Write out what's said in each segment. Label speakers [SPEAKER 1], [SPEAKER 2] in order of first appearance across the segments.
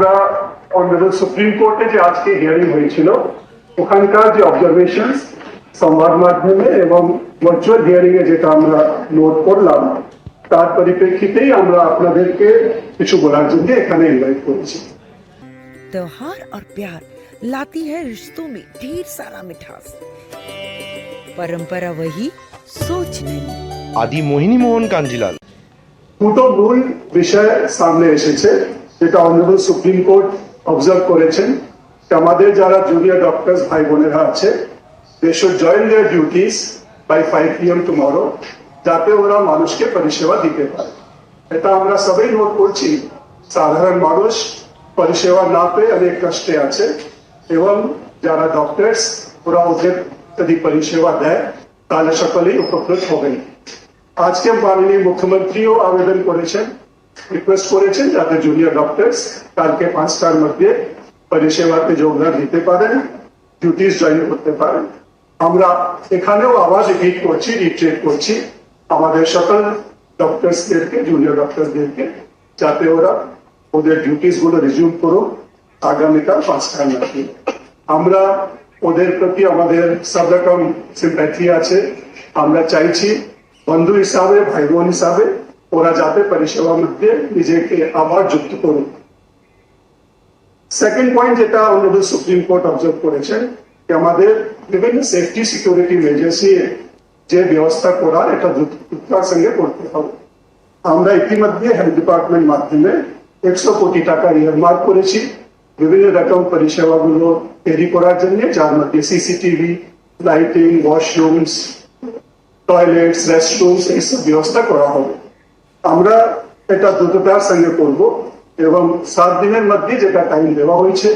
[SPEAKER 1] আমরা honourable supreme কোর্টে যে আজকে হিয়ারিং হয়েছিল ওখানকার যে অবজারভেশন সংবাদ মাধ্যমে এবং ভার্চুয়াল হিয়ারিং এ যেটা আমরা নোট করলাম তার পরিপ্রেক্ষিতেই আমরা আপনাদেরকে কিছু বলার জন্য এখানে ইনভাইট করেছি
[SPEAKER 2] त्योहार और प्यार लाती है रिश्तों में ढेर सारा मिठास परंपरा वही सोच नहीं
[SPEAKER 3] আদি মোহিনী মোহন কাঞ্জিলাল
[SPEAKER 1] দুটো মূল বিষয় সামনে এসেছে যেটা অনারেবল সুপ্রিম কোর্ট অবজার্ভ করেছেন আমাদের যারা জুনিয়র ডক্টরস ভাই বোনেরা আছে they join their duties by five PM tomorrow যাতে ওরা মানুষকে পরিষেবা দিতে পারে। এটা আমরা সবাই নোট করছি, সাধারণ মানুষ পরিষেবা না পেয়ে অনেক কষ্টে আছে, এবং যারা ডক্টরস ওরা ওদের যদি পরিষেবা দেয়, তাহলে সকলেই উপকৃত হবেন। আজকে মাননীয় মুখ্যমন্ত্রীও আবেদন করেছেন রিকোয়েস্ট করেছেন যাতে জুনিয়র ডক্টরস কালকে পাঁচটার মধ্যে পরিষেবাতে যোগদান দিতে পারেন ডিউটিস জয়েন করতে পারেন। আমরা এখানেও আবার রিপিট করছি রিট্রেট করছি। আমাদের সকল ডক্টরসদেরকে জুনিয়র ডক্টরসদেরকে যাতে ওরা ওদের ডিউটিসগুলো রিজিউম করুক আগামীকাল পাঁচটার মধ্যে। আমরা ওদের প্রতি আমাদের সব রকম সিম্প্যাথি আছে। আমরা চাইছি বন্ধু হিসাবে, ভাই বোন হিসাবে ওরা যাতে পরিষেবার মধ্যে নিজেকে আবার যুক্ত করুক। সেকেন্ড পয়েন্ট যেটা অনারেবল সুপ্রিম কোর্ট অবজার্ভ করেছেন আমাদের বিভিন্ন সেফটি সিকিউরিটি মেজার্স যে ব্যবস্থা করার এটা দ্রুততার সঙ্গে করতে হবে। আমরা ইতিমধ্যে হেলথ ডিপার্টমেন্ট মাধ্যমে একশো কোটি টাকা ইয়ারমার্ক করেছি বিভিন্ন রকম পরিষেবাগুলো তৈরি করার জন্য, যার মধ্যে CCTV lighting washrooms toilets restrooms এইসব ব্যবস্থা করা হবে। আমরা এটা দ্রুততার সঙ্গে করব এবং সাত দিনের মধ্যে যেটা টাইম দেওয়া হয়েছে,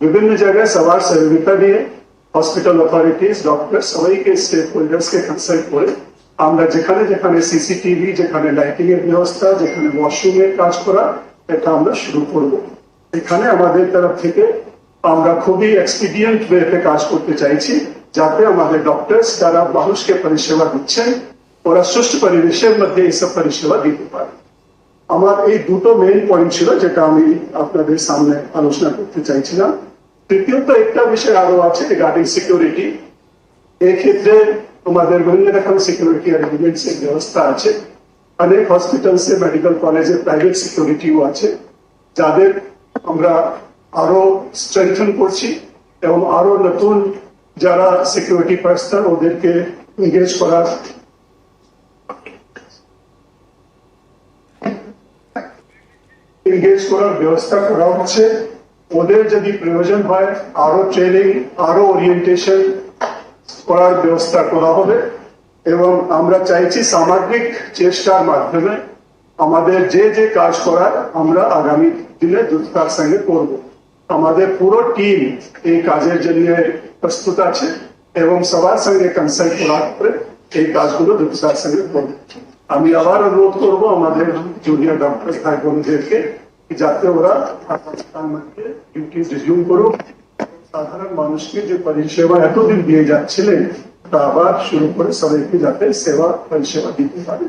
[SPEAKER 1] বিভিন্ন জায়গায় সবার সহযোগিতা নিয়ে হসপিটাল অথরিটিস ডক্টর সবাইকে স্টেক হোল্ডার্স কে কনসাল্ট করে আমরা যেখানে যেখানে সিসিটিভি যেখানে লাইটিং এর ব্যবস্থা, যেখানে ওয়াশরুমের কাজ করা, এটা আমরা শুরু করব। এখানে আমাদের তরফ থেকে আমরা খুবই এক্সপিডিয়েন্ট ওয়েতে কাজ করতে চাইছি, যাতে আমাদের ডক্টরস যারা মানুষকে পরিষেবা দিচ্ছেন ওরা সুষ্ঠু পরিবেশের মধ্যে এইসব পরিষেবা দিতে পারে। আমার এই দুটো মেইন পয়েন্ট ছিল যেটা আমি আপনাদের সামনে আলোচনা করতে চাইছিলাম। তৃতীয়ত একটা বিষয় আরও আছে রিগার্ডিং সিকিউরিটি এক্ষেত্রে তোমাদের বিভিন্ন রকম সিকিউরিটি অ্যারেঞ্জমেন্টস এর ব্যবস্থা আছে। অনেক হসপিটালস এ মেডিকেল কলেজে প্রাইভেট সিকিউরিটিও আছে। যাদের আমরা আরও স্ট্রেংথেন করছি এবং আরও নতুন যারা সিকিউরিটি পার্সন ওদেরকে এঙ্গেজ করার এঙ্গেজ করার ব্যবস্থা করা হচ্ছে। ওদের যদি প্রয়োজন হয়, আরও ট্রেনিং আরও ওরিয়েন্টেশন করার ব্যবস্থা করা হবে। এবং আমরা চাইছি সামাজিক চেষ্টার মাধ্যমে আমাদের যে যে কাজ করার আমরা আগামী দিনে দ্রুততার সঙ্গে করব। আমাদের পুরো টিম এই কাজের জন্য প্রস্তুত আছে এবং সবার সঙ্গে কনসাল্ট করার পরে এই কাজগুলো দ্রুততার সঙ্গে করব। আমি আবার অনুরোধ করব আমাদের জুনিয়র ডক্টর ভাই বোনদেরকে যাতে ওরা ডিউটি রিজিউম করুক। সাধারণ মানুষকে যে পরিষেবা এতদিন দিয়ে যাচ্ছিলেন, তা আবার শুরু করে সবাইকে যাতে সেবা, পরিষেবা দিতে পারে।